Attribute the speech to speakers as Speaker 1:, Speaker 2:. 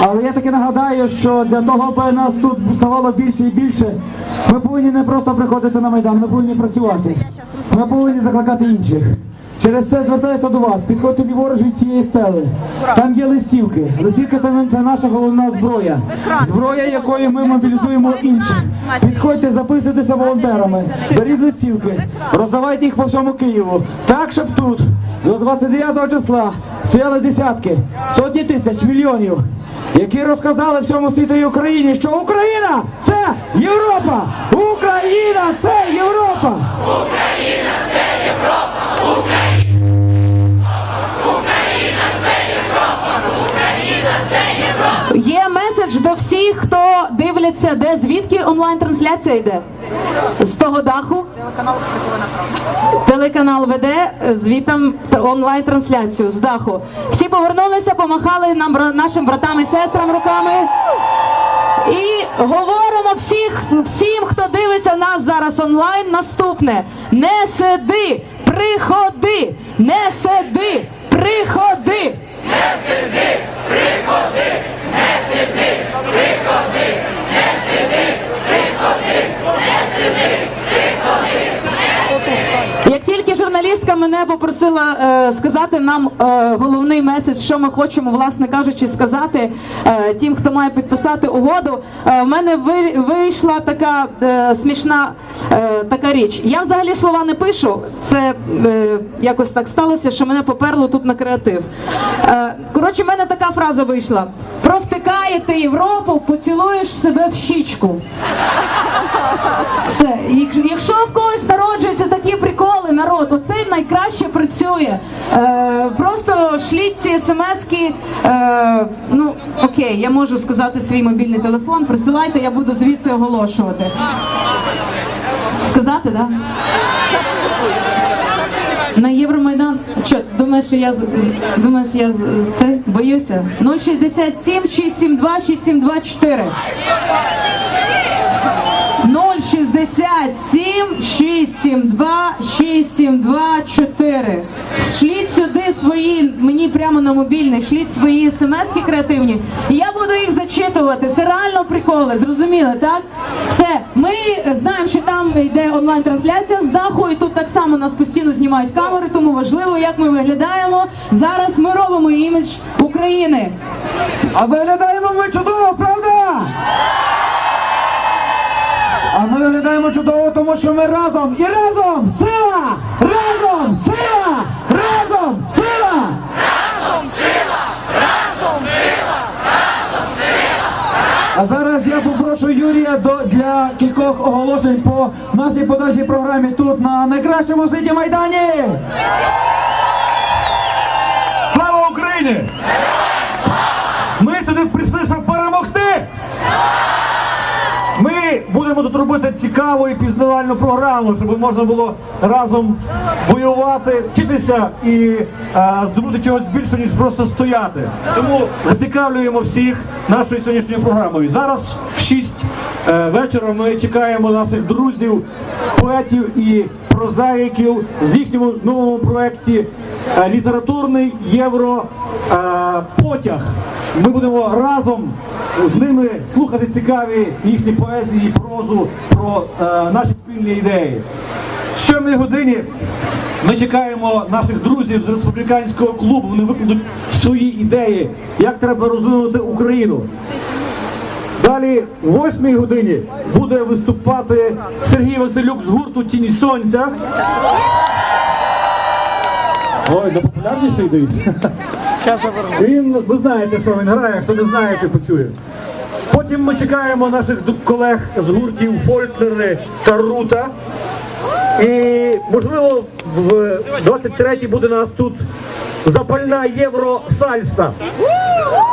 Speaker 1: Але я таки нагадаю, що для того, аби нас тут ставало більше і більше, ми повинні не просто приходити на майдан, ми повинні працювати. Ми повинні закликати інших. Через це звертаюся до вас. Підходьте ліворуч від цієї стели. Там є листівки. Листівки це наша головна зброя. Зброя, якою ми мобілізуємо інших. Підходьте, записуйтеся волонтерами, беріть листівки, роздавайте їх по всьому Києву. Так, щоб тут до 29 числа стояли десятки, сотні тисяч, мільйонів, які розказали всьому світу і Україні, що Україна це Європа! Україна це Європа!
Speaker 2: Меседж до всіх, хто дивляться, де звідки онлайн-трансляція йде. З того даху. Телеканал веде е, звітом онлайн-трансляцію з даху. Всі повернулися, помахали нам нашим братам і сестрам руками. І говоримо всіх, всім, хто дивиться нас зараз онлайн, наступне: не сиди, приходи, не сиди, приходи. Як журналістка мене попросила е, сказати нам е, головний меседж, що ми хочемо, власне кажучи, сказати е, тим, хто має підписати угоду, е, в мене ви, вийшла така е, смішна е, така річ. Я взагалі слова не пишу. Це е, якось так сталося, що мене поперло тут на креатив. Е, коротше, в мене така фраза вийшла: провтикаєте Європу, поцілуєш себе в щічку. Все, якщо в когось найкраще працює. Е, просто шліть ці смски. Е, ну окей, я можу сказати свій мобільний телефон. Присилайте, я буду звідси оголошувати. Сказати? Да? На Євромайдан. Що, думаєш, що я думаєш, я це боюся? 067 672 6724. 067 672 6724. Шліть сюди свої, мені прямо на мобільний, шліть свої смски креативні. І я буду їх зачитувати. Це реально приколи, зрозуміли, так? Все, ми знаємо, що там йде онлайн-трансляція з даху, і тут так само нас постійно знімають камери, тому важливо, як ми виглядаємо. Зараз ми робимо імідж України.
Speaker 1: А виглядаємо ми чудово, правда? А чудово, тому що ми разом і разом сила! Разом сила! Разом сила! А зараз я попрошу Юрія до, для кількох оголошень по нашій подальшій програмі тут на найкращому світі Майдані.
Speaker 3: Слава Україні! Будемо тут робити цікаву і пізнавальну програму, щоб можна було разом воювати, вчитися і е, здобути чогось більше, ніж просто стояти. Тому зацікавлюємо всіх нашою сьогоднішньою програмою. Зараз в 6 е, вечора ми чекаємо наших друзів, поетів і прозаїків з їхньому новому проєкті е, літературний євро е. Ми будемо разом з ними слухати цікаві їхні поезії, і прозу про е, наші спільні ідеї. В сьомій годині ми чекаємо наших друзів з республіканського клубу. Вони викладуть свої ідеї, як треба розвинути Україну. Далі, в восьмій годині, буде виступати Сергій Василюк з гурту Тіні Сонця. Ой, до популярніший йдуть. Він, ви знаєте, що він грає, хто не знає, то почує. Потім ми чекаємо наших колег з гуртів Фольклери та Рута. І можливо в 23-й буде у нас тут запальна євро сальса.